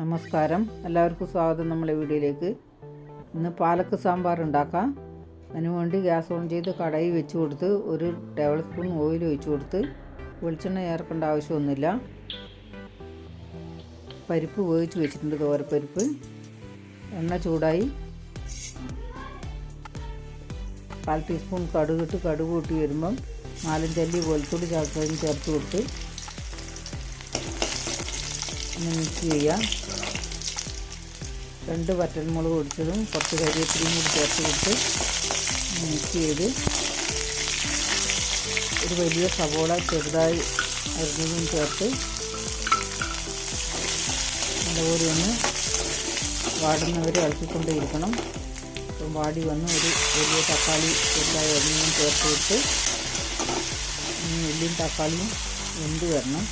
നമസ്കാരം. എല്ലാവർക്കും സ്വാഗതം നമ്മളെ വീഡിയോയിലേക്ക്. ഇന്ന് പാലക്ക് സാമ്പാർ ഉണ്ടാക്കാം. അതിനുവേണ്ടി ഗ്യാസ് ഓൺ ചെയ്ത് കടായി വെച്ച് കൊടുത്ത് ഒരു ടേബിൾ സ്പൂൺ ഓയിൽ ഒഴിച്ച് കൊടുത്ത് വെളിച്ചെണ്ണ ചേർക്കേണ്ട ആവശ്യമൊന്നുമില്ല. പരിപ്പ് വേവിച്ച് വെച്ചിട്ടുണ്ട് തോരപ്പരിപ്പ്. എണ്ണ ചൂടായി. കാൽ ടീസ്പൂൺ കടുകിട്ട് കടുക് കൂട്ടി വരുമ്പം നാലഞ്ചല്ലി വെളുത്തുള്ളി ചേർത്തതിന് ചേർത്ത് കൊടുത്ത് മിക്സ് ചെയ്യാം. രണ്ട് വറ്റൽമുളക് പൊടിച്ചതും കുറച്ച് കരിവേപ്പിലയും കൂടി ചേർത്ത് കൊടുത്ത് മിക്സ് ചെയ്ത് ഒരു വലിയ സവോള ചെറുതായി അരിഞ്ഞതും ചേർത്ത് നല്ലപോലെ ഒന്ന് വാടുന്നവരെ ഇളക്കിക്കൊണ്ടേയിരിക്കണം. അപ്പം വാടി വന്ന് ഒരു വലിയ തക്കാളി ചെറുതായി അരിഞ്ഞതും ചേർത്ത് കൊടുത്ത് ഉള്ളിയും തക്കാളിയും വെന്ത് വരണം.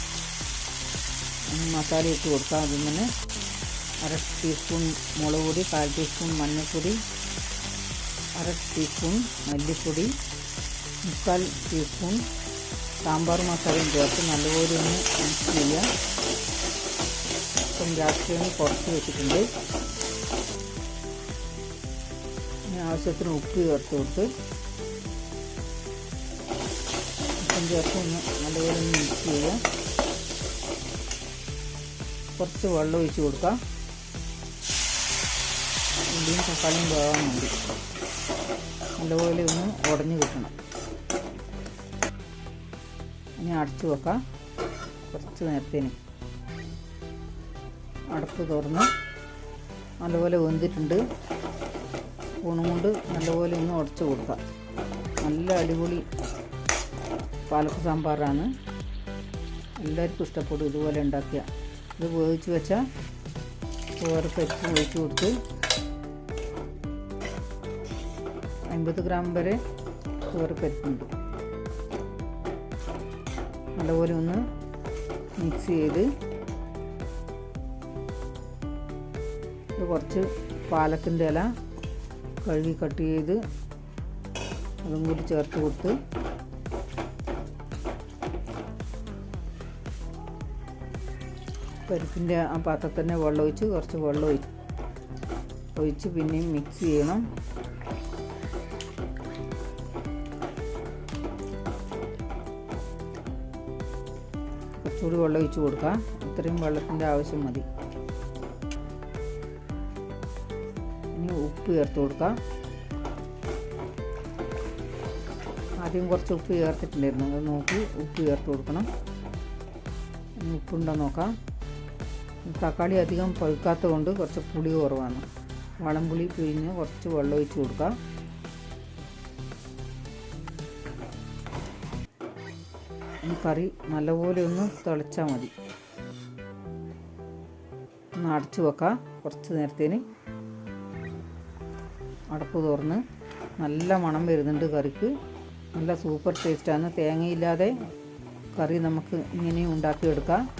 മസാല ഇട്ട് കൊടുക്കാം അതിൽ അര ടീസ്പൂൺ മുളക് പൊടി കാൽ ടീസ്പൂൺ മഞ്ഞൾപ്പൊടി അര ടീസ്പൂൺ മല്ലിപ്പൊടി മുക്കാൽ ടീസ്പൂൺ സാമ്പാർ മസാലയും ചേർത്ത് നല്ലപോലെ ഒന്ന് മിക്സ് ചെയ്യുക. ഇപ്പം രാത്രി ഒന്ന് കുറച്ച് വെച്ചിട്ടുണ്ട്. ആവശ്യത്തിന് ഉപ്പ് ചേർത്ത് കൊടുത്ത് ഉപ്പും ചേർത്ത് ഒന്ന് നല്ലപോലെ ഒന്ന് മിക്സ് ചെയ്യുക. കുറച്ച് വെള്ളം ഒഴിച്ച് കൊടുക്കാം. ഉള്ളിയും തക്കാളിയും വേവാൻ വേണ്ടി നല്ലപോലെ ഒന്ന് ഉടഞ്ഞു കിട്ടണം. ഇനി അടച്ചു വെക്കാം. കുറച്ച് നേരത്തേന് അടപ്പ് തുറന്ന് നല്ലപോലെ വെന്തിട്ടുണ്ട്. സ്പൂണും കൊണ്ട് നല്ലപോലെ ഒന്ന് ഉടച്ചു കൊടുക്കാം. നല്ല അടിപൊളി പാലക്ക് സാമ്പാറാണ്. എല്ലാവർക്കും ഇഷ്ടപ്പെടും ഇതുപോലെ ഉണ്ടാക്കിയ ഇത് വേവിച്ച് വെച്ചാൽ ചോറ് പരിപ്പ് ഒഴിച്ച് കൊടുത്ത് അൻപത് ഗ്രാം വരെ ചോറ് പരിപ്പുണ്ട്. നല്ലപോലെ ഒന്ന് മിക്സ് ചെയ്ത് കുറച്ച് പാലക്കിന്റെ ഇല കഴുകി കട്ട് ചെയ്ത് അതും കൂടി ചേർത്ത് കൊടുത്ത് പരിപ്പിന്റെ ആ പാത്രത്തിൽ തന്നെ വെള്ളം ഒഴിച്ച് കുറച്ച് വെള്ളം ഒഴിച്ച് പിന്നെയും മിക്സ് ചെയ്യണം. കുറച്ചുകൂടി വെള്ളം ഒഴിച്ച് കൊടുക്കാം ഇത്രയും വെള്ളത്തിന്റെ ആവശ്യം മതി. ഇനി ഉപ്പ് ചേർത്ത് കൊടുക്കാം ആദ്യം കുറച്ച് ഉപ്പ് ചേർത്തിട്ടുണ്ടായിരുന്നു. അത് നോക്കി ഉപ്പ് ചേർത്ത് കൊടുക്കണം. ഉപ്പുണ്ടോ നോക്കാം. തക്കാളി അധികം പഴുക്കാത്തത് കൊണ്ട് കുറച്ച് പുളി കുറവാണ്. വളംപുളി പിഴിഞ്ഞ് കുറച്ച് വെള്ളം ഒഴിച്ച് കൊടുക്കാം ഈ കറി നല്ലപോലെ ഒന്ന് തിളച്ചാൽ മതി. ഒന്ന് അടച്ചു വെക്കാം. കുറച്ച് നേരത്തേന് അടപ്പ് തുറന്ന് നല്ല മണം വരുന്നുണ്ട് കറിക്ക്. നല്ല സൂപ്പർ ടേസ്റ്റാണ്. തേങ്ങയില്ലാതെ കറി നമുക്ക് ഇങ്ങനെയും ഉണ്ടാക്കിയെടുക്കാം.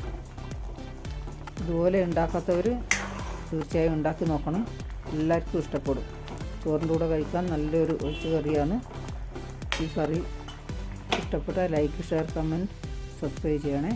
ഇതുപോലെ ഉണ്ടാക്കാത്തവർ തീർച്ചയായും ഉണ്ടാക്കി നോക്കണം. എല്ലാവർക്കും ഇഷ്ടപ്പെടും. ചോറിന്റെ കൂടെ കഴിക്കാൻ നല്ലൊരു ഒഴിച്ച് കറിയാണ് ഈ കറി. ഇഷ്ടപ്പെട്ട ലൈക്ക് ഷെയർ കമന്റ് സബ്സ്ക്രൈബ് ചെയ്യണേ.